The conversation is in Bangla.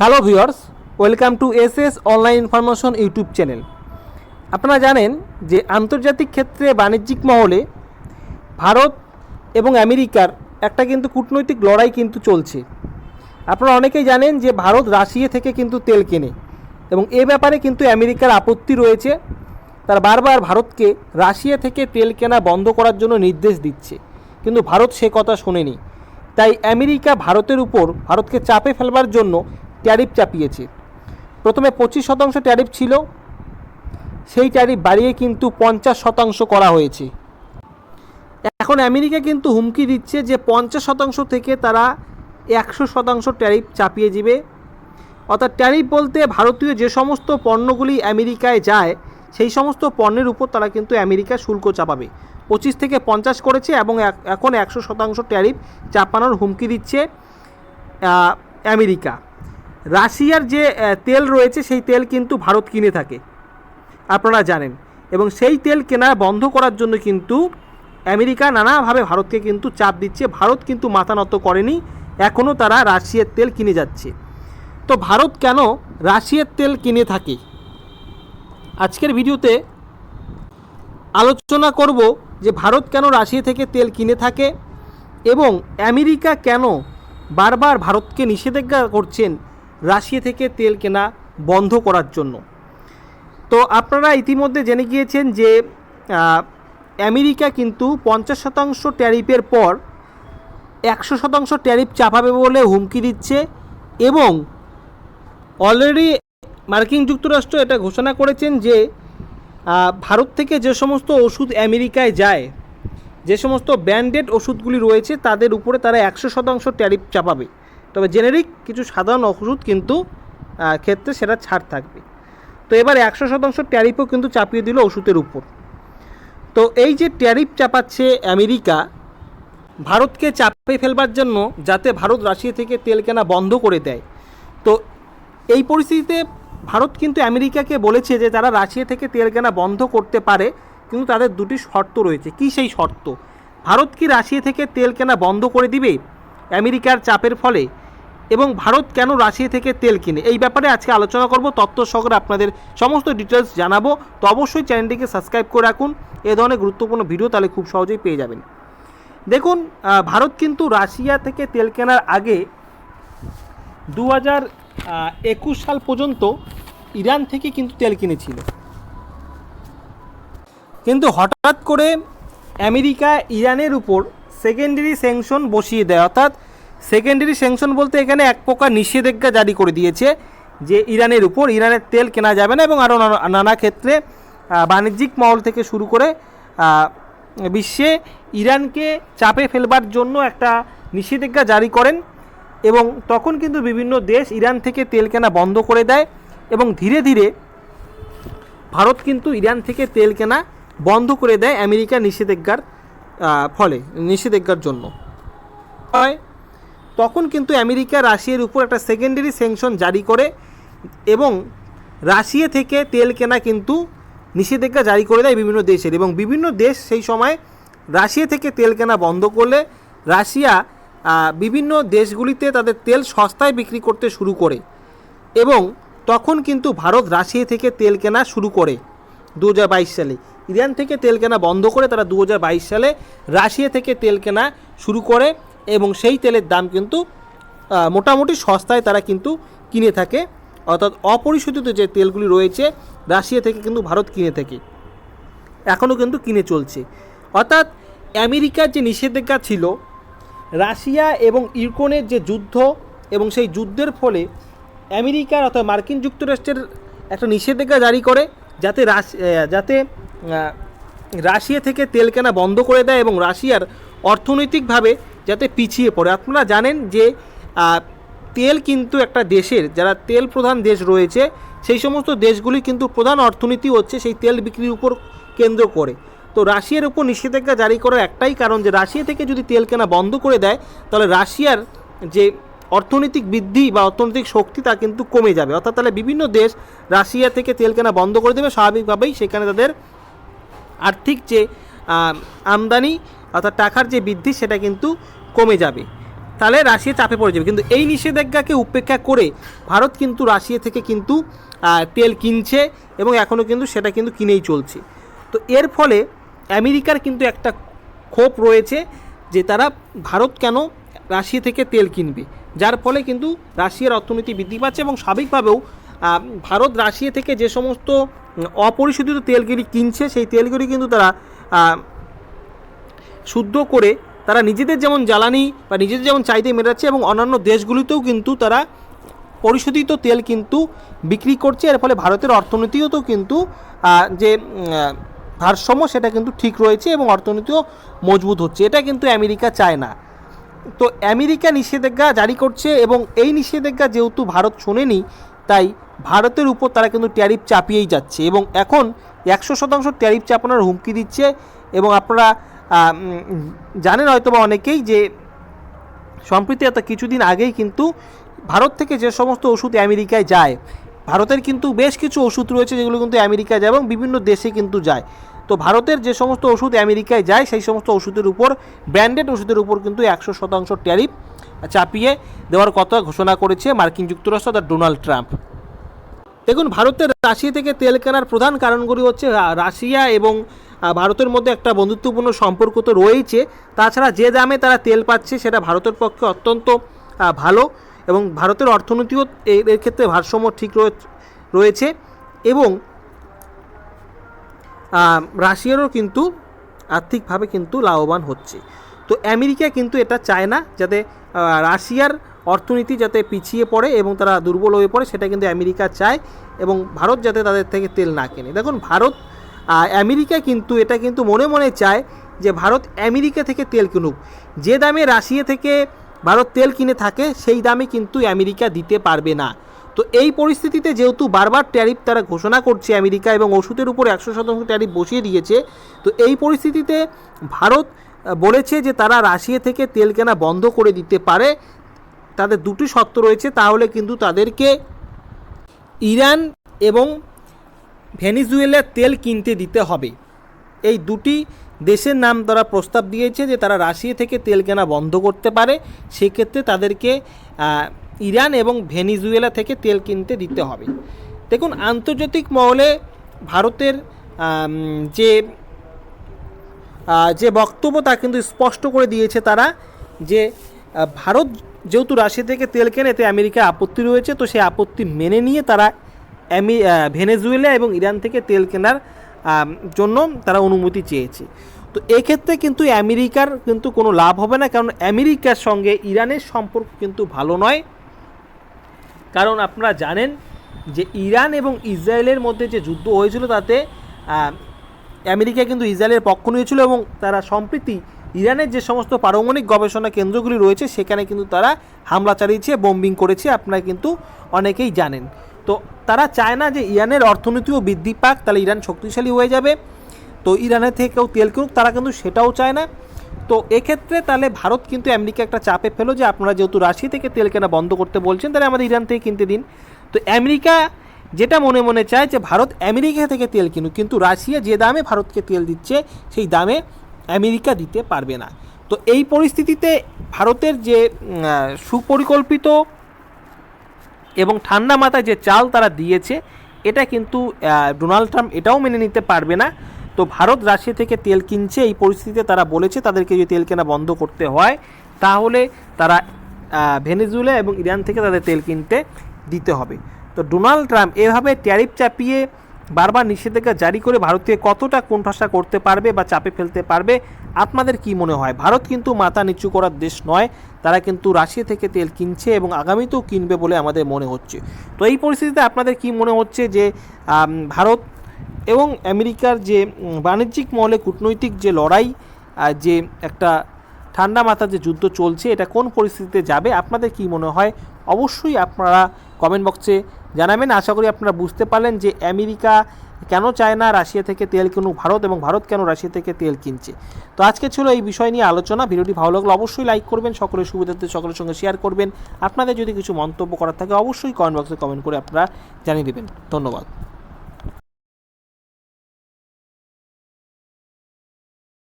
Hello viewers, welcome to S S online information YouTube channel. আপনারা জানেন যে আন্তর্জাতিক ক্ষেত্রে বাণিজ্যিক মহলে ভারত এবং আমেরিকার একটা কিন্তু কূটনৈতিক লড়াই কিন্তু চলছে। আপনারা অনেকেই জানেন যে ভারত রাশিয়া থেকে কিন্তু তেল কেনে এবং এ ব্যাপারে কিন্তু আমেরিকার আপত্তি রয়েছে। তারা বারবার ভারতকে রাশিয়া থেকে তেল কেনা বন্ধ করার জন্য নির্দেশ দিচ্ছে। কিন্তু ভারত সে কথা শোনেনি। তাই আমেরিকা ভারতের উপর, ভারতকে চাপে ফেলবার জন্য ট্যারিফ চাপিয়েছে। প্রথমে পঁচিশ শতাংশ ট্যারিফ ছিল, সেই ট্যারিফ বাড়িয়ে কিন্তু পঞ্চাশ শতাংশ করা হয়েছে। এখন আমেরিকা কিন্তু হুমকি দিচ্ছে যে পঞ্চাশ শতাংশ থেকে তারা একশো শতাংশ ট্যারিফ চাপিয়ে দিবে। অর্থাৎ ট্যারিফ বলতে ভারতীয় যে সমস্ত পণ্যগুলি আমেরিকায় যায়, সেই সমস্ত পণ্যের উপর তারা কিন্তু আমেরিকা শুল্ক চাপাবে। পঁচিশ থেকে পঞ্চাশ করেছে এবং এখন একশো শতাংশ ট্যারিফ চাপানোর হুমকি দিচ্ছে আমেরিকা। রাশিয়ার যে তেল রয়েছে, সেই তেল কিন্তু ভারত কিনে থাকে। আপনারা জানেন। এবং সেই তেল কেনা বন্ধ করার জন্য কিন্তু আমেরিকা নানাভাবে ভারতকে কিন্তু চাপ দিচ্ছে। ভারত কিন্তু মাথা নত করেনি। এখনও তারা রাশিয়ার তেল কিনে যাচ্ছে। তো ভারত কেন রাশিয়ার তেল কিনে থাকে? আজকের ভিডিওতে আলোচনা করব যে ভারত কেন রাশিয়া থেকে তেল কিনে থাকে এবং আমেরিকা কেন বারবার ভারতকে নিষেধাজ্ঞা করছেন রাশিয়া থেকে তেল কেনা বন্ধ করার জন্য। তো আপনারা ইতিমধ্যে জেনে গিয়েছেন যে আমেরিকা কিন্তু পঞ্চাশ শতাংশ ট্যারিফের পর একশো শতাংশ ট্যারিফ চাপাবে বলে হুমকি দিচ্ছে এবং অলরেডি মার্কিন যুক্তরাষ্ট্র এটা ঘোষণা করেছেন যে ভারত থেকে যে সমস্ত ওষুধ আমেরিকায় যায়, যে সমস্ত ব্র্যান্ডেড ওষুধগুলি রয়েছে তাদের উপরে তারা একশো শতাংশ ট্যারিফ চাপাবে। তবে জেনেরিক কিছু সাধারণ ওষুধ কিন্তু ক্ষেত্রে সেটা ছাড় থাকবে। তো এবার একশো শতাংশ ট্যারিফও কিন্তু চাপিয়ে দিল ওষুধের উপর। তো এই যে ট্যারিফ চাপাচ্ছে আমেরিকা, ভারতকে চাপে ফেলবার জন্য যাতে ভারত রাশিয়া থেকে তেল কেনা বন্ধ করে দেয়। তো এই পরিস্থিতিতে ভারত কিন্তু আমেরিকাকে বলেছে যে তারা রাশিয়া থেকে তেল কেনা বন্ধ করতে পারে, কিন্তু তাদের দুটি শর্ত রয়েছে। কি সেই শর্ত? ভারত কি রাশিয়া থেকে তেল কেনা বন্ধ করে দিবে? আমেরিকার চাপের ফলে এবং ভারত কেন রাশিয়া থেকে তেল কিনে? এই ব্যাপারে আজকে আলোচনা করব। তত্ত্ব সহকারে আপনাদের সমস্ত ডিটেলস জানাব। তো অবশ্যই চ্যানেলটিকে সাবস্ক্রাইব করে রাখুন। এ ধরনের গুরুত্বপূর্ণ ভিডিও তাহলে খুব সহজেই পেয়ে যাবেন। দেখুন ভারত কিন্তু রাশিয়া থেকে তেল কেনার আগে দু হাজার একুশ সাল পর্যন্ত ইরান থেকে কিন্তু তেল কিনেছিল। কিন্তু হঠাৎ করে আমেরিকা ইরানের উপর সেকেন্ডারি স্যাংশন বসিয়ে দেয়। অর্থাৎ সেকেন্ডারি স্যাংশন বলতে এখানে এক প্রকার নিষেধাজ্ঞা জারি করে দিয়েছে যে ইরানের উপর ইরানের তেল কেনা যাবে না এবং আরও নানা- ক্ষেত্রে বাণিজ্যিক মহল থেকে শুরু করে বিশ্বে ইরানকে চাপে ফেলবার জন্য একটা নিষেধাজ্ঞা জারি করেন এবং তখন কিন্তু বিভিন্ন দেশ ইরান থেকে তেল কেনা বন্ধ করে দেয় এবং ধীরে ধীরে ভারত কিন্তু ইরান থেকে তেল কেনা বন্ধ করে দেয় আমেরিকা নিষেধাজ্ঞার ফলে, নিষেধাজ্ঞার জন্য। হয় তখন কিন্তু আমেরিকা, রাশিয়ার উপর একটা সেকেন্ডারি স্যাংশন জারি করে এবং রাশিয়া থেকে তেল কেনা কিন্তু নিষেধাজ্ঞা জারি করে দেয় বিভিন্ন দেশের এবং বিভিন্ন দেশ সেই সময় রাশিয়া থেকে তেল কেনা বন্ধ করলে রাশিয়া বিভিন্ন দেশগুলিতে তাদের তেল সস্তায় বিক্রি করতে শুরু করে এবং তখন কিন্তু ভারত রাশিয়া থেকে তেল কেনা শুরু করে দু হাজার বাইশ সালে। ইরান থেকে তেল কেনা বন্ধ করে তারা দু হাজার বাইশ সালে রাশিয়া থেকে তেল কেনা শুরু করে এবং সেই তেলের দাম কিন্তু মোটামুটি সস্তায় তারা কিন্তু কিনে থাকে। অর্থাৎ অপরিশোধিত যে তেলগুলি রয়েছে, রাশিয়া থেকে কিন্তু ভারত কিনে থাকে। এখনও কিন্তু কিনে চলছে। অর্থাৎ আমেরিকার যে নিষেধাজ্ঞা ছিল, রাশিয়া এবং ইউক্রেনের যে যুদ্ধ এবং সেই যুদ্ধের ফলে আমেরিকার অর্থাৎ মার্কিন যুক্তরাষ্ট্রের একটা নিষেধাজ্ঞা জারি করে, যাতে যাতে রাশিয়া থেকে তেল কেনা বন্ধ করে দেয় এবং রাশিয়ার অর্থনৈতিকভাবে যাতে পিছিয়ে পড়ে। আপনারা জানেন যে তেল কিন্তু একটা দেশের, যারা তেল প্রধান দেশ রয়েছে, সেই সমস্ত দেশগুলি কিন্তু প্রধান অর্থনীতি হচ্ছে সেই তেল বিক্রির উপর কেন্দ্র করে। তো রাশিয়ার উপর নিষেধাজ্ঞা জারি করার একটাই কারণ যে, রাশিয়া থেকে যদি তেল কেনা বন্ধ করে দেয়, তাহলে রাশিয়ার যে অর্থনৈতিক বৃদ্ধি বা অর্থনৈতিক শক্তি তা কিন্তু কমে যাবে। অর্থাৎ তাহলে বিভিন্ন দেশ রাশিয়া থেকে তেল কেনা বন্ধ করে দেবে। স্বাভাবিকভাবেই সেখানে তাদের আর্থিক যে আমদানি অর্থাৎ টাকার যে বৃদ্ধি সেটা কিন্তু কমে যাবে। তাহলে রাশিয়া চাপে পড়ে যাবে। কিন্তু এই নিষেধাজ্ঞাকে উপেক্ষা করে ভারত কিন্তু রাশিয়া থেকে কিন্তু তেল কিনছে এবং এখনও কিন্তু সেটা কিন্তু কিনেই চলছে। তো এর ফলে আমেরিকার কিন্তু একটা ক্ষোভ রয়েছে যে তারা ভারত কেন রাশিয়া থেকে তেল কিনবে? যার ফলে কিন্তু রাশিয়ার অর্থনীতি বৃদ্ধি পাচ্ছে এবং স্বাভাবিকভাবেও ভারত রাশিয়া থেকে যে সমস্ত অপরিশোধিত তেলগুলি কিনছে, সেই তেলগুলি কিন্তু তারা শুদ্ধ করে তারা নিজেদের যেমন জ্বালানি বা নিজেদের যেমন চাহিদা মেটাচ্ছে এবং অন্যান্য দেশগুলিতেও কিন্তু তারা পরিশোধিত তেল কিন্তু বিক্রি করছে। এর ফলে ভারতের অর্থনীতিও তো কিন্তু যে ভারসাম্য সেটা কিন্তু ঠিক রয়েছে এবং অর্থনীতিও মজবুত হচ্ছে। এটা কিন্তু আমেরিকা চায় না। তো আমেরিকা নিষেধাজ্ঞা জারি করছে এবং এই নিষেধাজ্ঞা যেহেতু ভারত শোনেনি, তাই ভারতের উপর তারা কিন্তু ট্যারিফ চাপিয়েই যাচ্ছে এবং এখন একশো শতাংশ ট্যারিফ চাপানোর হুমকি দিচ্ছে এবং আপনারা জানেন হয়তোবা অনেকেই যে সম্প্রতি এত কিছুদিন আগেই কিন্তু ভারত থেকে যে সমস্ত ওষুধ আমেরিকায় যায়, ভারতের কিন্তু বেশ কিছু ওষুধ রয়েছে যেগুলো কিন্তু আমেরিকায় যায় এবং বিভিন্ন দেশে কিন্তু যায়। তো ভারতের যে সমস্ত ওষুধ আমেরিকায় যায়, সেই সমস্ত ওষুধের উপর, ব্র্যান্ডেড ওষুধের উপর কিন্তু একশো শতাংশ ট্যারিফ চাপিয়ে দেওয়ার কথা ঘোষণা করেছে মার্কিন যুক্তরাষ্ট্র তার ডোনাল্ড ট্রাম্প। দেখুন, ভারতের রাশিয়া থেকে তেল কেনার প্রধান কারণগুলি হচ্ছে রাশিয়া এবং ভারতের মধ্যে একটা বন্ধুত্বপূর্ণ সম্পর্ক তো রয়েছে তাছাড়া যে দামে তারা তেল পাচ্ছে সেটা ভারতের পক্ষে অত্যন্ত ভালো এবং ভারতের অর্থনীতিও এর ক্ষেত্রে ভারসাম্য ঠিক রয়েছে এবং রাশিয়ারও কিন্তু আর্থিকভাবে কিন্তু লাভবান হচ্ছে। তো আমেরিকা কিন্তু এটা চায় না যাতে রাশিয়ার অর্থনীতি যাতে পিছিয়ে পড়ে এবং তারা দুর্বল হয়ে পড়ে সেটা কিন্তু আমেরিকা চায় এবং ভারত যাতে তাদের থেকে তেল না কেনে। দেখুন, ভারত আহ, আমেরিকা কিন্তু এটা কিন্তু মনে মনে চায় যে ভারত আমেরিকা থেকে তেল কিনুক। যে দামে রাশিয়া থেকে ভারত তেল কিনে থাকে সেই দামে কিন্তু আমেরিকা দিতে পারবে না। তো এই পরিস্থিতিতে যেহেতু বারবার ট্যারিফ তারা ঘোষণা করছে আমেরিকা এবং ওষুধের উপর একশো শতাংশ ট্যারিফ বসিয়ে দিয়েছে তো এই পরিস্থিতিতে ভারত বলেছে যে তারা রাশিয়া থেকে তেল কেনা বন্ধ করে দিতে পারে। তাদের দুটি শর্ত রয়েছে তাহলে কিন্তু তাদেরকে ইরান এবং ভেনিজুয়েলার তেল কিনতে দিতে হবে। এই দুটি দেশের নাম তারা প্রস্তাব দিয়েছে যে তারা রাশিয়া থেকে তেল কেনা বন্ধ করতে পারে। সেক্ষেত্রে তাদেরকে ইরান এবং ভেনিজুয়েলা থেকে তেল কিনতে দিতে হবে। দেখুন, আন্তর্জাতিক মহলে ভারতের যে যে বক্তব্য তা কিন্তু স্পষ্ট করে দিয়েছে তারা যে ভারত যেহেতু রাশিয়া থেকে তেল কেনে এতে আমেরিকার আপত্তি রয়েছে। তো সেই আপত্তি মেনে নিয়ে তারা আহ, ভেনেজুয়েলা এবং ইরান থেকে তেল কেনার জন্য তারা অনুমতি চেয়েছে। তো এক্ষেত্রে কিন্তু আমেরিকার কিন্তু কোনো লাভ হবে না কারণ আমেরিকার সঙ্গে ইরানের সম্পর্ক কিন্তু ভালো নয়। কারণ আপনারা জানেন যে ইরান এবং ইসরায়েলের মধ্যে যে যুদ্ধ হয়েছিল তাতে আমেরিকা কিন্তু ইসরায়েলের পক্ষ নিয়েছিল এবং তারা সম্প্রতি ইরানের যে সমস্ত পারমাণবিক গবেষণা কেন্দ্রগুলি রয়েছে সেখানে কিন্তু তারা হামলা চালিয়েছে বোম্বিং করেছে আপনারা কিন্তু অনেকেই জানেন। তো তারা চায় না যে ইরানের অর্থনীতিও বৃদ্ধি পাক, তাহলে ইরান শক্তিশালী হয়ে যাবে। তো ইরানের থেকে কেউ তেল কিনুক, তারা কিন্তু সেটাও চায় না। তো এক্ষেত্রে তাহলে ভারত কিন্তু আমেরিকা একটা চাপে ফেলো যে আপনারা যেহেতু রাশিয়া থেকে তেল কেনা বন্ধ করতে বলছেন, তাহলে আমাদের ইরান থেকে কিনতে দিন। তো আমেরিকা যেটা মনে মনে চায় যে ভারত আমেরিকা থেকে তেল কিনুক, কিন্তু রাশিয়া যে দামে ভারতকে তেল দিচ্ছে, সেই দামে আমেরিকা দিতে পারবে না। তো এই পরিস্থিতিতে ভারতের যে সুপরিকল্পিত এবং ঠান্ডা মাথায় যে চাল তারা দিয়েছে, এটা কিন্তু ডোনাল্ড ট্রাম্প এটাও মেনে নিতে পারবে না। তো ভারত রাশিয়া থেকে তেল কিনছে, এই পরিস্থিতিতে তারা বলেছে তাদেরকে যদি তেল কেনা বন্ধ করতে হয়, তাহলে তারা ভেনেজুয়েলা এবং ইরান থেকে তাদের তেল কিনতে দিতে হবে। তো ডোনাল্ড ট্রাম্প এভাবে ট্যারিফ চাপিয়ে বারবার নিষেধাজ্ঞা জারি করে ভারতকে কতটা কোণঠাসা করতে পারবে বা চাপে ফেলতে পারবে আপনাদের কি মনে হয়? ভারত কিন্তু মাথা নিচু করার দেশ নয়, তারা কিন্তু রাশিয়া থেকে তেল কিনছে এবং আগামীতেও কিনবে বলে আমাদের মনে হচ্ছে। তো এই পরিস্থিতিতে আপনাদের কি মনে হচ্ছে যে ভারত এবং আমেরিকার যে বাণিজ্যিক মহলে কূটনৈতিক যে লড়াই যে একটা ঠান্ডা মাথার যে যুদ্ধ চলছে, এটা কোন পরিস্থিতিতে যাবে? আপনাদের কি মনে হয়? অবশ্যই আপনারা কমেন্ট বক্সে জানাবেন। আশা করি আপনারা বুঝতে পারলেন যে আমেরিকা কেন চায় না রাশিয়া থেকে তেল কিনুক ভারত এবং ভারত কেন রাশিয়া থেকে তেল কিনছে? তো আজকে ছিল এই বিষয় নিয়ে আলোচনা। ভিডিওটি ভালো লাগলে অবশ্যই লাইক করবেন, সকলের সুবিধার্থে সকলের সঙ্গে শেয়ার করবেন। আপনাদের যদি কিছু মন্তব্য করার থাকে, অবশ্যই কমেন্ট বক্সে কমেন্ট করে আপনারা জানিয়ে দেবেন। ধন্যবাদ।